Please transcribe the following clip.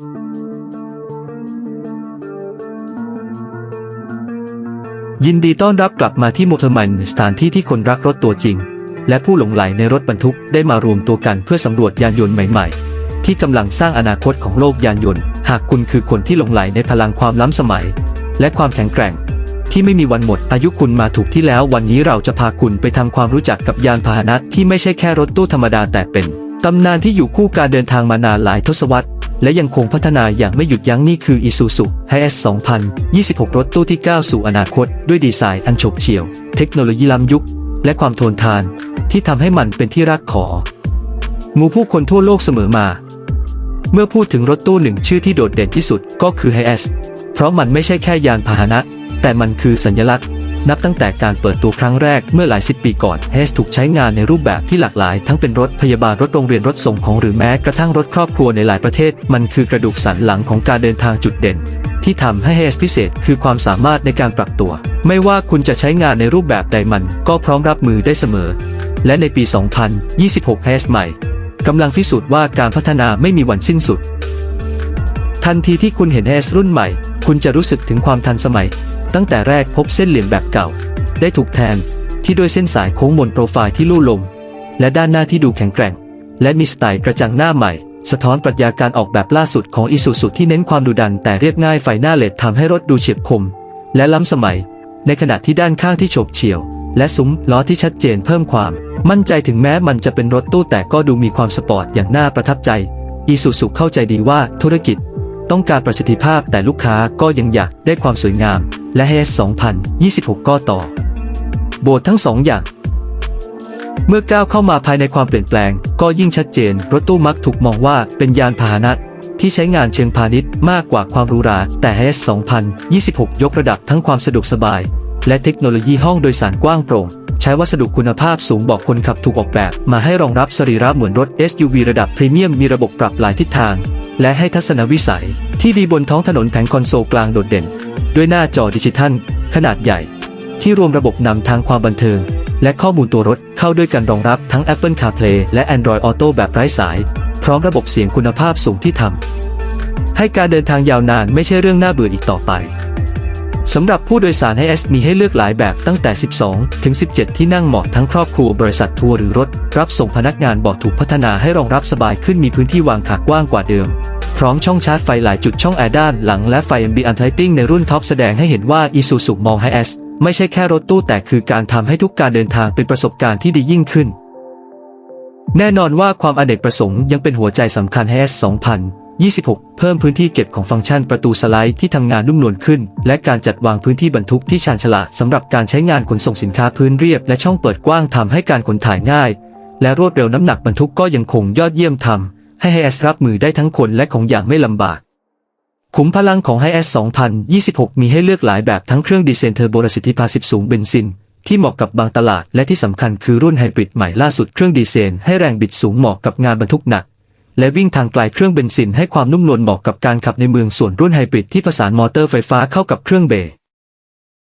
ยินดีต้อนรับกลับมาที่โมเทอร์มันสถานที่ที่คนรักรถตัวจริง และผู้หลงไหลในรถบรรทุกได้มารวมตัวกันเพื่อสำรวจยานยนต์ใหม่ๆ ที่กำลังสร้างอนาคตของโลกยานยนต์ หากคุณคือคนที่หลงไหลในพลังความล้ำสมัย และความแข็งแกร่ง ที่ไม่มีวันหมดอายุคุณมาถูกที่แล้ววันนี้เราจะพาคุณไปทำความรู้จักกับยานพาหนะที่ไม่ใช่แค่รถตู้ธรรมดาแต่เป็นตำนานที่อยู่คู่การเดินทางมานานหลายทศวรรษ และยังคงพัฒนาอย่างไม่หยุดยั้งนี่คือ Isuzu HS 2026 รถตู้ที่ ก้าวสู่อนาคต ด้วยดีไซน์อันโฉบเฉี่ยว เทคโนโลยีล้ำยุค และความทนทาน ที่ทำให้มันเป็นที่รักขอหมู่ผู้คนทั่วโลกเสมอมา เมื่อพูดถึงรถตู้หนึ่งชื่อที่โดดเด่นที่สุดก็คือ HS เพราะมันไม่ใช่แค่ยานพาหนะ แต่มันคือสัญลักษณ์ นับตั้งแต่การเปิดตัวครั้งแรกเมื่อหลายสิบปีก่อน HS ถูกใช้งานในรูปแบบที่หลากหลาย ทั้งเป็นรถพยาบาลรถโรงเรียนรถส่งของหรือแม้กระทั่งรถครอบครัวในหลายประเทศ มันคือกระดูกสันหลังของการเดินทางจุดเด่น ที่ทำให้ HS พิเศษคือความสามารถในการปรับตัว ไม่ว่าคุณจะใช้งานในรูปแบบใดมัน ก็พร้อมรับมือได้เสมอ และในปี 2026 HS ใหม่กำลังพิสูจน์ว่าการพัฒนาไม่มีวันสิ้นสุด ทันทีที่คุณเห็น S รุ่นใหม่ คุณจะรู้สึกถึงความทันสมัย ตั้งแต่แรกพบเส้นเหลี่ยมแบบเก่า ได้ถูกแทนที่ด้วยเส้นสายโค้งมนโปรไฟล์ที่ลู่ลม และด้านหน้าที่ดูแข็งแกร่ง และมีสไตล์กระจังหน้าใหม่ สะท้อนปรัชญาการออกแบบล่าสุดของอิสุสุที่เน้นความดุดันแต่เรียบง่ายไฟหน้าเลดทำให้รถดูเฉียบคม และล้ำสมัย ในขณะที่ด้านข้างที่โฉบเฉี่ยว และซุ้มล้อที่ชัดเจนเพิ่มความ มั่นใจถึงแม้มันจะเป็นรถตู้แต่ก็ดูมีความสปอร์ตอย่างน่าประทับใจอิสุสุเข้าใจดีว่าธุรกิจ ต้องการประสิทธิภาพแต่ลูกค้าก็ยังอยากได้ความสวยงาม และ HS 2026 ก็ต่อ โบททั้งสองอย่าง เมื่อก้าวเข้ามาภายในความเปลี่ยนแปลง ก็ยิ่งชัดเจน รถตู้มักถูกมองว่าเป็นยานพาหนะที่ใช้งานเชิงพาณิชย์มากกว่าความหรูหรา แต่ HS 2026 ยกระดับทั้งความสะดวกสบาย และเทคโนโลยีห้องโดยสารกว้างโปร่ง ใช้วัสดุคุณภาพสูงบอกคนขับถูกออกแบบ มาให้รองรับสรีระเหมือนรถ SUV ระดับพรีเมียมมีระบบปรับหลายทิศทาง และให้ทัศนวิสัย ที่ดีบนท้องถนนแผงคอนโซลกลางโดดเด่น ด้วยหน้าจอดิจิทัล ขนาดใหญ่ ที่รวมระบบนำทางความบันเทิง และข้อมูลตัวรถเข้าด้วยกันรองรับทั้ง Apple CarPlay และ Android Auto แบบไร้สาย พร้อมระบบเสียงคุณภาพสูงที่ทำให้การเดินทางยาวนานไม่ใช่เรื่องน่าเบื่ออีกต่อไปสำหรับผู้โดยสารให้ S มีให้เลือกหลายแบบตั้งแต่ 12 ถึง 17 ที่นั่งเหมาะทั้งครอบครัวบริษัททัวร์หรือรถ รับส่งพนักงานเบาะถูกพัฒนาให้รองรับสบายขึ้นมีพื้นที่วางขากว้างกว่าเดิม พร้อมช่องชาร์จไฟหลายจุดช่องแอร์ด้านหลังและไฟ Ambient Lighting ในรุ่นท็อปแสดงให้เห็นว่า Isuzu มองให้ S ไม่ใช่แค่รถตู้แต่คือการทำให้ทุกการเดินทางเป็นประสบการณ์ที่ดียิ่งขึ้น แน่นอนว่าความอเนกประสงค์ยังเป็นหัวใจสำคัญให้ S 2026 เพิ่มพื้นที่เก็บของฟังก์ชันประตูสไลด์ที่ทำงานนุ่มนวลขึ้น และการจัดวางพื้นที่บรรทุกที่ชาญฉลาดสำหรับการใช้งานขนส่งสินค้าพื้นเรียบ และช่องเปิดกว้างทำให้การขนถ่ายง่าย และรวดเร็วน้ำหนักบรรทุกก็ยังคงยอดเยี่ยมทำ ให้ HS รับมือได้ทั้งคนและของอย่างไม่ลำบาก ขุมพลังของ HS 2026 มีให้เลือกหลายแบบทั้งเครื่องดีเซลเทอร์โบประสิทธิภาพสูงเบนซิน ที่เหมาะกับบางตลาด และที่สำคัญคือรุ่นไฮบริดใหม่ล่าสุดเครื่องดีเซลให้แรงบิดสูงเหมาะกับงานบรรทุกหนัก และวิ่งทางไกลเครื่องเบนซินให้ความนุ่มนวลเหมาะกับการขับในเมืองส่วนรุ่นไฮบริดที่ผสานมอเตอร์ไฟฟ้าเข้ากับเครื่องเบร